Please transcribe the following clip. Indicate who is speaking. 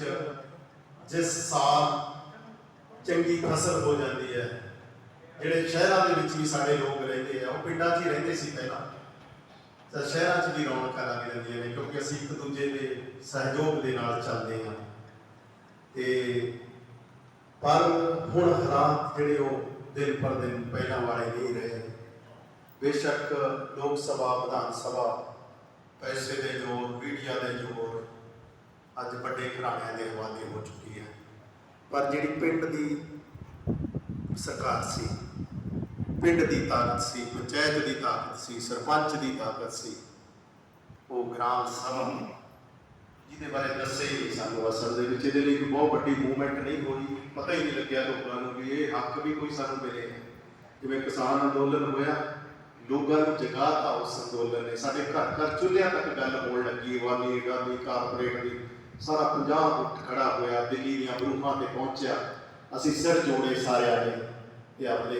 Speaker 1: ਵਿੱਚ ਜਿਸ ਸਾਲ ਚੰਗੀ ਫਸਲ ਹੋ ਜਾਂਦੀ ਹੈ, ਜਿਹੜੇ ਸ਼ਹਿਰਾਂ ਦੇ ਵਿੱਚ ਵੀ ਸਾਡੇ ਲੋਕ ਰਹਿੰਦੇ ਆ, ਉਹ ਪਿੰਡਾਂ 'ਚ ਹੀ ਰਹਿੰਦੇ ਸੀ ਪਹਿਲਾਂ। ਤਾਂ ਸ਼ਹਿਰਾਂ 'ਚ ਵੀ ਰੌਣਕਾਂ ਲੱਗ ਜਾਂਦੀਆਂ ਨੇ, ਕਿਉਂਕਿ ਅਸੀਂ ਇੱਕ ਦੂਜੇ ਦੇ ਸਹਿਯੋਗ ਦੇ ਨਾਲ ਚੱਲਦੇ ਹਾਂ। ਤੇ ਪਰ ਹੁਣ ਹਾਲਾਤ ਜਿਹੜੇ ਉਹ ਦਿਨ ਪਰ ਦਿਨ ਪਹਿਲਾਂ ਵਾਲੇ ਨਹੀਂ ਰਹੇ। ਬੇਸ਼ੱਕ ਲੋਕ ਸਭਾ, ਵਿਧਾਨ ਸਭਾ, ਪੈਸੇ ਦੇ ਜੋਰ, ਮੀਡੀਆ ਦੇ ਜੋਰ ਅੱਜ ਵੱਡੇ ਘਰਾਣਿਆਂ ਦੇ ਹਵਾਲੇ ਹੋ ਚੁੱਕੀ ਹੈ। ਪਰ ਜਿਹੜੀ ਪਿੰਡ ਦੀ ਸਰਕਾਰ ਸੀ, ਪਿੰਡ ਦੀ ਤਾਕਤ ਸੀ, ਪੰਚਾਇਤ ਦੀ ਤਾਕਤ ਸੀ, ਸਰਪੰਚ ਦੀ ਤਾਕਤ ਸੀ, ਉਹ ਗ੍ਰਾਮ ਸਭਾ ਜਿਹਦੇ ਬਾਰੇ ਦੱਸੇ ਹੀ ਸਾਨੂੰ ਅਸਲ ਦੇ ਵਿੱਚ। ਇਹਦੇ ਲਈ ਇੱਕ ਬਹੁਤ ਵੱਡੀ ਮੂਵਮੈਂਟ ਨਹੀਂ ਹੋਈ। ਪਤਾ ਹੀ ਨਹੀਂ ਲੱਗਿਆ ਲੋਕਾਂ ਨੂੰ ਵੀ ਇਹ ਹੱਕ ਵੀ ਕੋਈ ਸਾਨੂੰ ਮਿਲੇ ਜਿਵੇਂ ਕਿਸਾਨ ਅੰਦੋਲਨ ਹੋਇਆ, ਲੋਕਾਂ ਨੂੰ ਜਗਾਤਾ ਉਸ ਅੰਦੋਲਨ ਨੇ। ਸਾਡੇ ਘਰ ਘਰ ਚੁੱਲ੍ਹਿਆਂ ਤੱਕ ਗੱਲ ਹੋਣ ਲੱਗੀ ਵਾਲੀ ਗਾਂਧੀ ਕਾਰਪੋਰੇਟ ਦੀ। ਸਾਰਾ ਪੰਜਾਬ ਉੱਠ ਖੜਾ ਹੋਇਆ, ਦਿੱਲੀ ਦੀਆਂ ਬਰੂਹਾਂ ਤੇ ਪਹੁੰਚਿਆ। ਅਸੀਂ ਸਿਰ ਜੋੜੇ ਸਾਰਿਆਂ ਨੇ ਤੇ ਆਪਣੇ